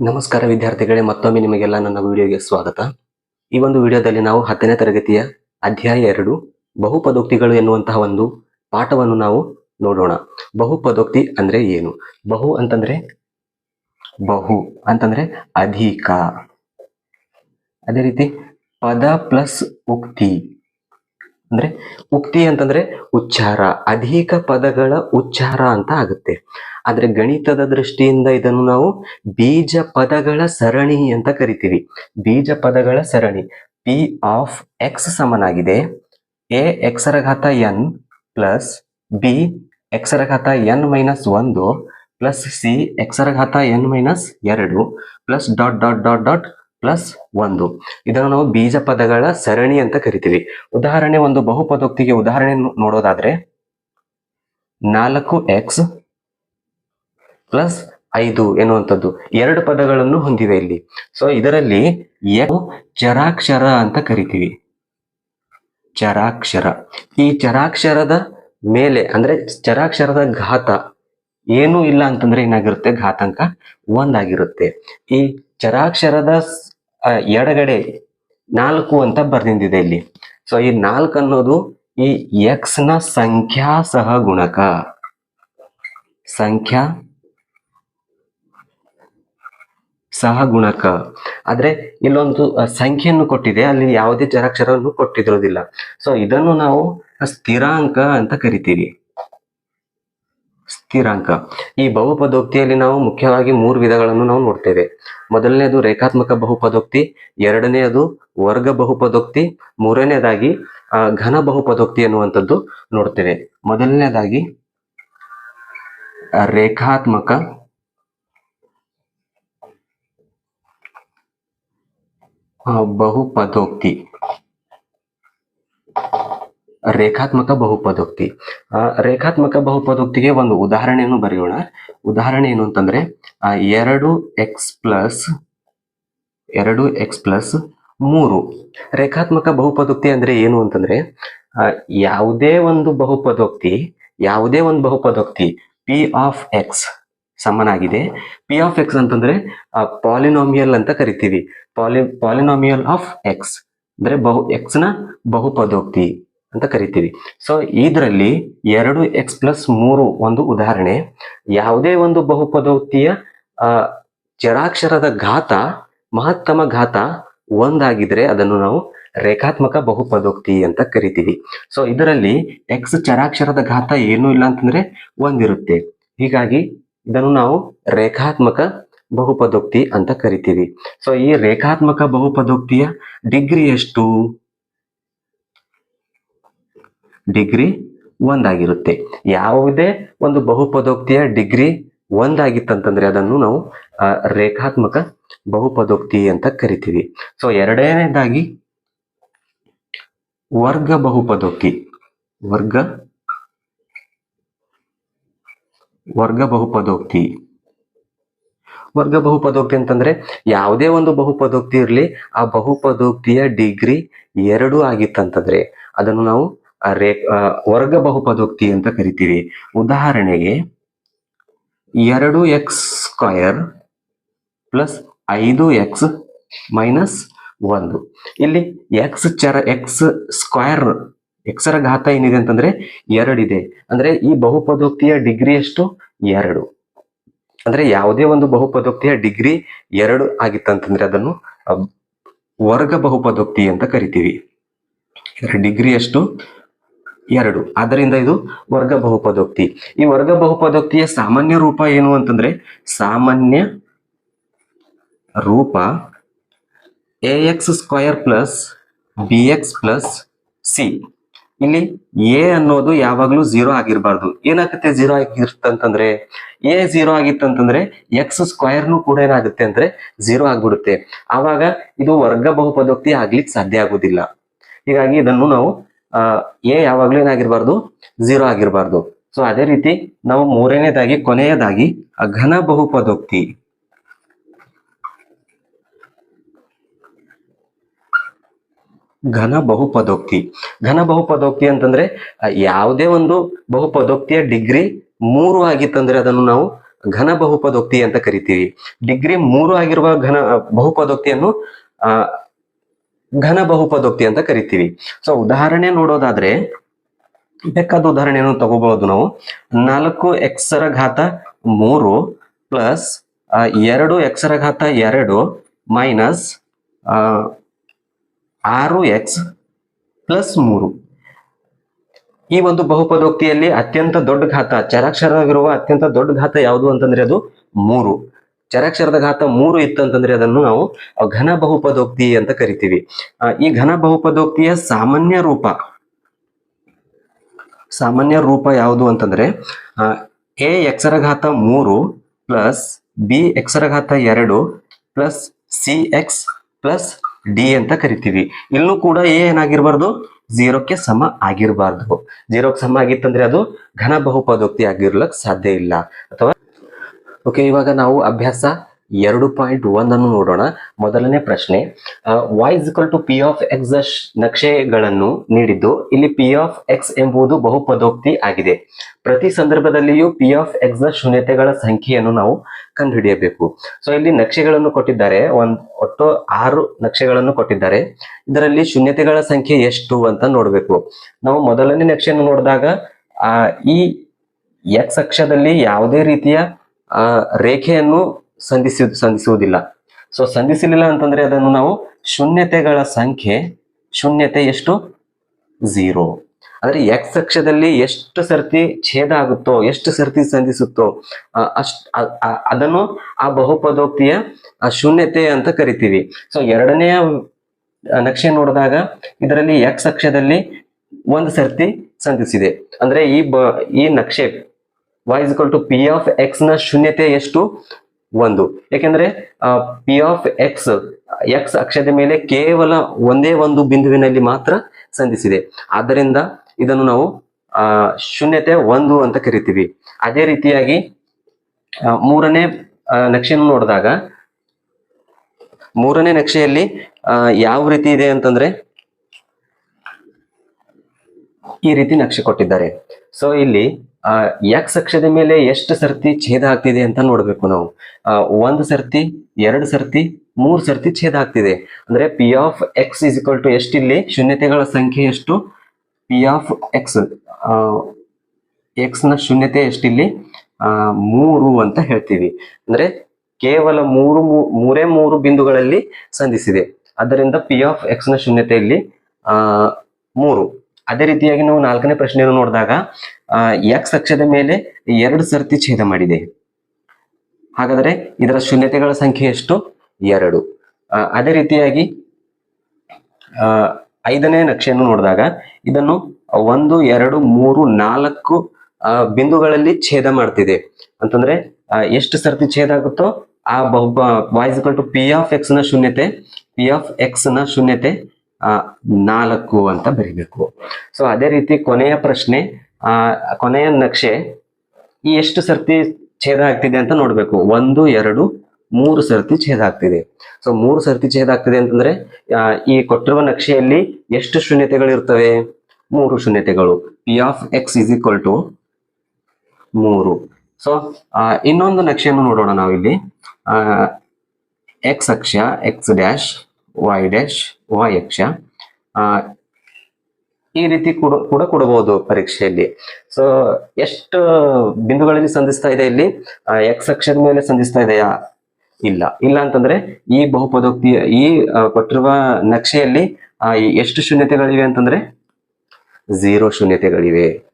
ನಮಸ್ಕಾರ ವಿದ್ಯಾರ್ಥಿಗಳೇ, ಮತ್ತೊಮ್ಮೆ ನಿಮಗೆಲ್ಲ ನನ್ನ ವಿಡಿಯೋಗೆ ಸ್ವಾಗತ. ಈ ಒಂದು ವಿಡಿಯೋದಲ್ಲಿ ನಾವು ಹತ್ತನೇ ತರಗತಿಯ ಅಧ್ಯಾಯ ಎರಡು, ಬಹುಪದೋಕ್ತಿಗಳು ಎನ್ನುವಂತಹ ಒಂದು ಪಾಠವನ್ನು ನಾವು ನೋಡೋಣ. ಬಹುಪದೋಕ್ತಿ ಅಂದ್ರೆ ಏನು? ಬಹು ಅಂತಂದ್ರೆ ಬಹು, ಅಂತಂದ್ರೆ ಅಧಿಕ. ಅದೇ ರೀತಿ ಪದ ಪ್ಲಸ್ ಉಕ್ತಿ ಅಂದ್ರೆ ಉಕ್ತಿ ಅಂತಂದ್ರೆ ಉಚ್ಚಾರ, ಅಧಿಕ ಪದಗಳ ಉಚ್ಚಾರ ಅಂತ ಆಗುತ್ತೆ. ಆದ್ರೆ ಗಣಿತದ ದೃಷ್ಟಿಯಿಂದ ಇದನ್ನು ನಾವು ಬೀಜ ಪದಗಳ ಸರಣಿ ಅಂತ ಕರಿತೀವಿ. ಬೀಜ ಪದಗಳ ಸರಣಿ. ಪಿ ಆಫ್ ಎಕ್ಸ್ ಸಮನಾಗಿದೆ. ಎ ಎಕ್ಸರ ಘಾತ ಎನ್ ಪ್ಲಸ್ ಬಿ ಎಕ್ಸರ ಘಾತ ಎನ್ ಮೈನಸ್ ಒಂದು ಪ್ಲಸ್ ಸಿ ಎಕ್ಸರ ಘಾತ ಎನ್ ಮೈನಸ್ ಎರಡು plus dot dot dot dot plus ಒಂದು. ಇದನ್ನು ನಾವು ಬೀಜ ಪದಗಳ ಸರಣಿ ಅಂತ ಕರಿತೀವಿ. ಉದಾಹರಣೆ ಒಂದು ಬಹುಪದೋಕ್ತಿಗೆ ಉದಾಹರಣೆ ನೋಡೋದಾದ್ರೆ ನಾಲ್ಕು ಎಕ್ಸ್ ಪ್ಲಸ್ ಐದು ಎನ್ನುವಂಥದ್ದು. ಎರಡು ಪದಗಳನ್ನು ಹೊಂದಿದೆ ಇಲ್ಲಿ. ಸೊ ಇದರಲ್ಲಿ ಚರಾಕ್ಷರ ಅಂತ ಕರಿತೀವಿ. ಚರಾಕ್ಷರ. ಈ ಚರಾಕ್ಷರದ ಮೇಲೆ, ಅಂದ್ರೆ ಚರಾಕ್ಷರದ ಘಾತ ಏನೂ ಇಲ್ಲ ಅಂತಂದ್ರೆ ಏನಾಗಿರುತ್ತೆ? ಘಾತಾಂಕ ಒಂದಾಗಿರುತ್ತೆ. ಈ ಚರಾಕ್ಷರದ ಎಡಗಡೆ ನಾಲ್ಕು ಅಂತ ಬರ್ದಿಂದಿದೆ ಇಲ್ಲಿ. ಸೊ ಈ ನಾಲ್ಕು ಅನ್ನೋದು ಈ ಎಕ್ಸ್ನ ಸಂಖ್ಯಾ ಸಹ ಗುಣಕ. ಸಂಖ್ಯಾ ಸಹಗುಣಕ. ಆದ್ರೆ ಇಲ್ಲೊಂದು ಸಂಖ್ಯೆಯನ್ನು ಕೊಟ್ಟಿದೆ, ಅಲ್ಲಿ ಯಾವುದೇ ಚರಾಕ್ಷರವನ್ನು ಕೊಟ್ಟಿರೋದಿಲ್ಲ ಸೊ ಇದನ್ನು ನಾವು ಸ್ಥಿರಾಂಕ ಅಂತ ಕರಿತೀವಿ ಸ್ಥಿರಾಂಕ. ಈ ಬಹುಪದೋಕ್ತಿಯಲ್ಲಿ ನಾವು ಮುಖ್ಯವಾಗಿ ಮೂರು ವಿಧಗಳನ್ನು ನಾವು ನೋಡ್ತೇವೆ. ಮೊದಲನೇದು ರೇಖಾತ್ಮಕ ಬಹುಪದೋಕ್ತಿ, ಎರಡನೆಯದು ವರ್ಗ ಬಹುಪದೋಕ್ತಿ ಮೂರನೇದಾಗಿ ಘನ ಬಹುಪದೋಕ್ತಿ ಅನ್ನುವಂಥದ್ದು ನೋಡ್ತೇವೆ. ಮೊದಲನೇದಾಗಿ ರೇಖಾತ್ಮಕ ಆ, ಬಹುಪದೋಕ್ತಿ. ರೇಖಾತ್ಮಕ ಬಹುಪದೋಕ್ತಿ. ರೇಖಾತ್ಮಕ ಬಹುಪದೋಕ್ತಿಗೆ ಒಂದು ಉದಾಹರಣೆಯನ್ನು ಬರೆಯೋಣ. ಉದಾಹರಣೆ ಏನು ಅಂತಂದ್ರೆ ಎರಡು ಎಕ್ಸ್ ಪ್ಲಸ್ ಎರಡು ಎಕ್ಸ್ ಪ್ಲಸ್ ಮೂರು. ರೇಖಾತ್ಮಕ ಬಹುಪದೋಕ್ತಿ ಅಂದ್ರೆ ಏನು ಅಂತಂದ್ರೆ ಯಾವುದೇ ಒಂದು ಬಹುಪದೋಕ್ತಿ, ಯಾವುದೇ ಒಂದು ಬಹುಪದೋಕ್ತಿ ಪಿ ಆಫ್ ಎಕ್ಸ್ ಸಮನಾಗಿದೆ. ಪಿ ಆಫ್ ಎಕ್ಸ್ ಅಂತಂದ್ರೆ ಪಾಲಿನೋಮಿಯಲ್ ಅಂತ ಕರಿತೀವಿ. ಪಾಲಿ ಪಾಲಿನೋಮಿಯಲ್ ಆಫ್ ಎಕ್ಸ್ ಅಂದ್ರೆ ಬಹು ಎಕ್ಸ್ನ ಬಹುಪದೋಕ್ತಿ ಅಂತ ಕರಿತೀವಿ. ಸೊ ಇದರಲ್ಲಿ ಎರಡು ಎಕ್ಸ್ ಪ್ಲಸ್ ಮೂರು ಒಂದು ಉದಾಹರಣೆ. ಯಾವುದೇ ಒಂದು ಬಹುಪದೋಕ್ತಿಯ ಚರಾಕ್ಷರದ ಘಾತ, ಮಹತ್ತಮ ಘಾತ ಒಂದಾಗಿದ್ರೆ ಅದನ್ನು ನಾವು ರೇಖಾತ್ಮಕ ಬಹುಪದೋಕ್ತಿ ಅಂತ ಕರಿತೀವಿ. ಸೊ ಇದರಲ್ಲಿ ಎಕ್ಸ್ ಚರಾಕ್ಷರದ ಘಾತ ಏನೂ ಇಲ್ಲ ಅಂತಂದ್ರೆ ಒಂದಿರುತ್ತೆ. ಹೀಗಾಗಿ ಇದನ್ನು ನಾವು ರೇಖಾತ್ಮಕ ಬಹುಪದೋಕ್ತಿ ಅಂತ ಕರಿತೀವಿ. ಸೊ ಈ ರೇಖಾತ್ಮಕ ಬಹುಪದೋಕ್ತಿಯ ಡಿಗ್ರಿ ಎಷ್ಟು? ಡಿಗ್ರಿ ಒಂದಾಗಿರುತ್ತೆ. ಯಾವುದೇ ಒಂದು ಬಹುಪದೋಕ್ತಿಯ ಡಿಗ್ರಿ ಒಂದಾಗಿತ್ತಂತಂದ್ರೆ ಅದನ್ನು ನಾವು ರೇಖಾತ್ಮಕ ಬಹುಪದೋಕ್ತಿ ಅಂತ ಕರಿತೀವಿ. ಸೊ ಎರಡನೇದಾಗಿ ವರ್ಗ ಬಹುಪದೋಕ್ತಿ. ವರ್ಗ ವರ್ಗ ಬಹುಪದೋಕ್ತಿ. ವರ್ಗ ಬಹುಪದೋಕ್ತಿ ಅಂತಂದ್ರೆ ಯಾವುದೇ ಒಂದು ಬಹುಪದೋಕ್ತಿ ಇರಲಿ, ಆ ಬಹುಪದೋಕ್ತಿಯ ಡಿಗ್ರಿ ಎರಡು ಆಗಿತ್ತಂತಂದ್ರೆ ಅದನ್ನು ನಾವು ರೇ ವರ್ಗ ಬಹುಪದೋಕ್ತಿ ಅಂತ ಕರಿತೀವಿ. ಉದಾಹರಣೆಗೆ ಎರಡು ಎಕ್ಸ್ ಸ್ಕ್ವಯರ್ ಪ್ಲಸ್ ಐದು ಎಕ್ಸ್ ಮೈನಸ್ ಒಂದು. ಇಲ್ಲಿ ಎಕ್ಸ್ ಚರ, ಎಕ್ಸ್ ಸ್ಕ್ವಯರ್ ಎಕ್ಸರ ಘಾತ ಏನಿದೆ ಅಂತಂದ್ರೆ ಎರಡಿದೆ. ಅಂದ್ರೆ ಈ ಬಹುಪದೋಕ್ತಿಯ ಡಿಗ್ರಿ ಎಷ್ಟು? ಎರಡು. ಅಂದ್ರೆ ಯಾವುದೇ ಒಂದು ಬಹುಪದೋಕ್ತಿಯ ಡಿಗ್ರಿ ಎರಡು ಆಗಿತ್ತಂತಂದ್ರೆ ಅದನ್ನು ವರ್ಗ ಬಹುಪದೋಕ್ತಿ ಅಂತ ಕರಿತೀವಿ. ಇದರ ಡಿಗ್ರಿ ಎಷ್ಟು? ಎರಡು. ಆದ್ದರಿಂದ ಇದು ವರ್ಗ ಬಹುಪದೋಕ್ತಿ. ಈ ವರ್ಗ ಬಹುಪದೋಕ್ತಿಯ ಸಾಮಾನ್ಯ ರೂಪ ಏನು ಅಂತಂದ್ರೆ, ಸಾಮಾನ್ಯ ರೂಪ A X square plus B X plus C. ಇಲ್ಲಿ ಎ ಅನ್ನೋದು ಯಾವಾಗ್ಲೂ ಜೀರೋ ಆಗಿರ್ಬಾರ್ದು. ಏನಾಗುತ್ತೆ ಝೀರೋ ಆಗಿರ್ತಂತಂದ್ರೆ ಎ ಜೀರೋ ಆಗಿತ್ತಂತಂದ್ರೆ ಎಕ್ಸ್ ಸ್ಕ್ವೈರ್ನು ಕೂಡ ಏನಾಗುತ್ತೆ ಅಂದ್ರೆ ಝೀರೋ ಆಗ್ಬಿಡುತ್ತೆ. ಆವಾಗ ಇದು ವರ್ಗ ಬಹುಪದೋಕ್ತಿ ಆಗ್ಲಿಕ್ಕೆ ಸಾಧ್ಯ ಆಗುದಿಲ್ಲ. ಹೀಗಾಗಿ ಇದನ್ನು ನಾವು ಎ ಯಾವಾಗ್ಲೂ ಏನಾಗಿರ್ಬಾರ್ದು? ಜೀರೋ ಆಗಿರ್ಬಾರ್ದು. ಸೊ ಅದೇ ರೀತಿ ನಾವು ಮೂರನೇದಾಗಿ, ಕೊನೆಯದಾಗಿ ಘನ ಬಹುಪದೋಕ್ತಿ. ಘನ ಬಹುಪದೋಕ್ತಿ. ಘನ ಬಹುಪದೋಕ್ತಿ ಅಂತಂದ್ರೆ ಯಾವುದೇ ಒಂದು ಬಹುಪದೋಕ್ತಿಯ ಡಿಗ್ರಿ ಮೂರು ಆಗಿತ್ತಂದ್ರೆ ಅದನ್ನು ನಾವು ಘನ ಬಹುಪದೋಕ್ತಿ ಅಂತ ಕರಿತೀವಿ. ಡಿಗ್ರಿ ಮೂರು ಆಗಿರುವ ಘನ ಬಹುಪದೋಕ್ತಿಯನ್ನು, ಆ, ಘನ ಬಹುಪದೋಕ್ತಿ ಅಂತ ಕರಿತೀವಿ. ಸೊ, ಉದಾಹರಣೆ ನೋಡೋದಾದ್ರೆ, ಬೇಕಾದ ಉದಾಹರಣೆಯನ್ನು ತಗೋಬಹುದು ನಾವು. ನಾಲ್ಕು ಎಕ್ಸರ ಘಾತ ಮೂರು ಪ್ಲಸ್ ಎರಡು ಎಕ್ಸರ ಘಾತ ಎರಡು ಮೈನಸ್ ಆರು ಎಕ್ಸ್ ಪ್ಲಸ್ ಮೂರು. ಈ ಒಂದು ಬಹುಪದೋಕ್ತಿಯಲ್ಲಿ ಅತ್ಯಂತ ದೊಡ್ಡ ಘಾತ ಚರಾಕ್ಷರವಿರುವ ಅತ್ಯಂತ ದೊಡ್ಡ ಘಾತ ಯಾವುದು ಅಂತಂದ್ರೆ ಅದು ಮೂರು. ಚರಾಕ್ಷರದ ಘಾತ ಮೂರು ಇತ್ತು ಅಂತಂದ್ರೆ ಅದನ್ನು ನಾವು ಘನ ಬಹುಪದೋಕ್ತಿ ಅಂತ ಕರಿತೀವಿ. ಈ ಘನ ಬಹುಪದೋಕ್ತಿಯ ಸಾಮಾನ್ಯ ರೂಪ ಸಾಮಾನ್ಯ ರೂಪ ಯಾವುದು ಅಂತಂದ್ರೆ ಎ ಎಕ್ಸರ ಘಾತ ಮೂರು ಪ್ಲಸ್ ಬಿ ಎಕ್ಸರ ಘಾತ ಎರಡು plus C X plus D ಅಂತ ಕರಿತೀವಿ. ಇಲ್ಲೂ ಕೂಡ ಎ ಏನಾಗಿರ್ಬಾರ್ದು? ಜೀರೋಕ್ಕೆ ಸಮ ಆಗಿರಬಾರ್ದು. ಜೀರೋಕ್ಕೆ ಸಮ ಆಗಿತ್ತಂದ್ರೆ ಅದು ಘನ ಬಹುಪದೋಕ್ತಿ ಆಗಿರ್ಲಕ್ ಸಾಧ್ಯ ಇಲ್ಲ. ಅಥವಾ ಓಕೆ ಇವಾಗ ನಾವು ಅಭ್ಯಾಸ ಎರಡು ಪಾಯಿಂಟ್ ಒಂದನ್ನು ನೋಡೋಣ. ಮೊದಲನೇ ಪ್ರಶ್ನೆ Y is equal to P of X ನಕ್ಷೆಗಳನ್ನು ನೀಡಿದ್ದು, ಇಲ್ಲಿ ಪಿ ಆಫ್ ಎಕ್ಸ್ ಎಂಬುದು ಬಹುಪದೋಕ್ತಿ ಆಗಿದೆ. ಪ್ರತಿ ಸಂದರ್ಭದಲ್ಲಿಯೂ ಪಿ ಆಫ್ ಎಕ್ಸ್ ಶೂನ್ಯತೆಗಳ ಸಂಖ್ಯೆಯನ್ನು ನಾವು ಕಂಡುಹಿಡಿಯಬೇಕು. ಸೊ ಇಲ್ಲಿ ನಕ್ಷೆಗಳನ್ನು ಕೊಟ್ಟಿದ್ದಾರೆ, ಒಂದು, ಒಟ್ಟು ಆರು ನಕ್ಷೆಗಳನ್ನು ಕೊಟ್ಟಿದ್ದಾರೆ. ಇದರಲ್ಲಿ ಶೂನ್ಯತೆಗಳ ಸಂಖ್ಯೆ ಎಷ್ಟು ಅಂತ ನೋಡಬೇಕು. ನಾವು ಮೊದಲನೇ ನಕ್ಷೆಯನ್ನು ನೋಡಿದಾಗ ಈ ಎಕ್ಸ್ ಅಕ್ಷದಲ್ಲಿ ಯಾವುದೇ ರೀತಿಯ ರೇಖೆಯನ್ನು ಸಂಧಿಸಿ, ಸಂಧಿಸುವುದಿಲ್ಲ. ಸೊ ಸಂಧಿಸಲಿಲ್ಲ ಅಂತಂದ್ರೆ ಅದನ್ನು ನಾವು ಶೂನ್ಯತೆಗಳ ಸಂಖ್ಯೆ, ಶೂನ್ಯತೆ ಎಷ್ಟು? ಝೀರೋ. ಅಂದ್ರೆ ಎಕ್ಸ್ ಅಕ್ಷದಲ್ಲಿ ಎಷ್ಟು ಸರ್ತಿ ಛೇದ ಆಗುತ್ತೋ, ಎಷ್ಟು ಸರ್ತಿ ಸಂಧಿಸುತ್ತೋ ಅಷ್ಟ್ ಅದನ್ನು ಆ ಬಹುಪದೋಕ್ತಿಯ ಶೂನ್ಯತೆ ಅಂತ ಕರಿತೀವಿ. ಸೊ ಎರಡನೆಯ ನಕ್ಷೆ ನೋಡಿದಾಗ ಇದರಲ್ಲಿ ಎಕ್ಸ್ ಅಕ್ಷದಲ್ಲಿ ಒಂದು ಸರ್ತಿ ಸಂಧಿಸಿದೆ. ಅಂದ್ರೆ ಈ ಈ ನಕ್ಷೆ y is to P of ಎಕ್ಸ್ನ ಶೂನ್ಯತೆ ಎಷ್ಟು? ಒಂದು. ಯಾಕೆಂದ್ರೆ ಪಿ ಆಫ್ ಎಕ್ಸ್ ಎಕ್ಸ್ ಅಕ್ಷದ ಮೇಲೆ ಕೇವಲ ಒಂದೇ ಒಂದು ಬಿಂದುವಿನಲ್ಲಿ ಮಾತ್ರ ಸಂಧಿಸಿದೆ. ಆದ್ದರಿಂದ ಇದನ್ನು ನಾವು ಶೂನ್ಯತೆ ಒಂದು ಅಂತ ಕರಿತೀವಿ. ಅದೇ ರೀತಿಯಾಗಿ ಮೂರನೇ ನಕ್ಷೆಯನ್ನು ನೋಡಿದಾಗ, ಮೂರನೇ ನಕ್ಷೆಯಲ್ಲಿ ಯಾವ ರೀತಿ ಇದೆ ಅಂತಂದ್ರೆ, ಈ ರೀತಿ ನಕ್ಷೆ ಕೊಟ್ಟಿದ್ದಾರೆ. ಸೊ ಇಲ್ಲಿ ಆ ಎಕ್ಸ್ ಅಕ್ಷದ ಮೇಲೆ ಎಷ್ಟು ಸರ್ತಿ ಛೇದ ಆಗ್ತಿದೆ ಅಂತ ನೋಡ್ಬೇಕು ನಾವು. ಒಂದು ಸರ್ತಿ, ಎರಡು ಸರ್ತಿ, ಮೂರು ಸರ್ತಿ ಛೇದ ಆಗ್ತಿದೆ. ಅಂದ್ರೆ P of X is equal to ಎಷ್ಟಿಲ್ಲಿ ಶೂನ್ಯತೆಗಳ ಸಂಖ್ಯೆ ಎಷ್ಟು? ಪಿ ಆಫ್ ಎಕ್ಸ್ ಎಕ್ಸ್ನ ಶೂನ್ಯತೆ ಎಷ್ಟಿಲ್ಲಿ ಮೂರು ಅಂತ ಹೇಳ್ತೀವಿ. ಅಂದ್ರೆ ಕೇವಲ ಮೂರು ಮೂರೇ ಮೂರು ಬಿಂದುಗಳಲ್ಲಿ ಸಂಧಿಸಿದೆ. ಅದರಿಂದ ಪಿ ಆಫ್ ಎಕ್ಸ್ನ ಶೂನ್ಯತೆ ಇಲ್ಲಿ ಮೂರು. ಅದೇ ರೀತಿಯಾಗಿ ನಾವು ನಾಲ್ಕನೇ ಪ್ರಶ್ನೆಯನ್ನು ನೋಡಿದಾಗ ಎಕ್ಸ್ ಅಕ್ಷದ ಮೇಲೆ ಎರಡು ಸರ್ತಿ ಛೇದ ಮಾಡಿದೆ. ಹಾಗಾದರೆ ಇದರ ಶೂನ್ಯತೆಗಳ ಸಂಖ್ಯೆ ಎಷ್ಟು? ಎರಡು. ಅದೇ ರೀತಿಯಾಗಿ ಐದನೇ ನಕ್ಷೆಯನ್ನು ನೋಡಿದಾಗ, ಇದನ್ನು ಒಂದು, ಎರಡು, ಮೂರು, ನಾಲ್ಕು ಬಿಂದುಗಳಲ್ಲಿ ಛೇದ ಮಾಡ್ತಿದೆ. ಅಂತಂದ್ರೆ ಎಷ್ಟು ಸರ್ತಿ ಛೇದ ಆಗುತ್ತೋ, ಆ ಬಹು ವಾಯ್ಸ್ ಪಿ ಆಫ್ ಎಕ್ಸ್ನ ಶೂನ್ಯತೆ ಪಿ ಆಫ್ ಎಕ್ಸ್ನ ಶೂನ್ಯತೆ ನಾಲ್ಕು ಅಂತ ಬರಿಬೇಕು. ಸೊ ಅದೇ ರೀತಿ ಕೊನೆಯ ಪ್ರಶ್ನೆ, ಆ, ಕೊನೆಯ ನಕ್ಷೆ ಈ ಎಷ್ಟು ಸರ್ತಿ ಛೇದ ಆಗ್ತಿದೆ ಅಂತ ನೋಡ್ಬೇಕು. ಒಂದು, ಎರಡು, ಮೂರು ಸರ್ತಿ ಛೇದ ಆಗ್ತಿದೆ. ಸೊ ಮೂರು ಸರ್ತಿ ಛೇದ ಆಗ್ತಿದೆ ಅಂತಂದ್ರೆ ಈ ಕೊಟ್ಟಿರುವ ನಕ್ಷೆಯಲ್ಲಿ ಎಷ್ಟು ಶೂನ್ಯತೆಗಳು ಇರ್ತವೆ? ಮೂರು ಶೂನ್ಯತೆಗಳು. P of X is equal to ಮೂರು. ಸೊ ಇನ್ನೊಂದು ನಕ್ಷೆಯನ್ನು ನೋಡೋಣ ನಾವಿಲ್ಲಿ. ಎಕ್ಸ್ ಅಕ್ಷ X dash Y dash Y ಅಕ್ಷ. ಈ ರೀತಿ ಕೂಡ ಕೂಡ ಕೊಡಬಹುದು ಪರೀಕ್ಷೆಯಲ್ಲಿ. ಸೊ ಎಷ್ಟು ಬಿಂದುಗಳಲ್ಲಿ ಸಂಧಿಸ್ತಾ ಇದೆ ಇಲ್ಲಿ? ಎಕ್ಸ್ ಅಕ್ಷದ ಮೇಲೆ ಸಂಧಿಸ್ತಾ ಇದೆಯಾ? ಇಲ್ಲ. ಇಲ್ಲ ಅಂತಂದ್ರೆ ಈ ಬಹುಪದೋಕ್ತಿ, ಈ ಕೊಟ್ಟಿರುವ ನಕ್ಷೆಯಲ್ಲಿ ಎಷ್ಟು ಶೂನ್ಯತೆಗಳಿವೆ ಅಂತಂದ್ರೆ? ಝೀರೋ ಶೂನ್ಯತೆಗಳಿವೆ.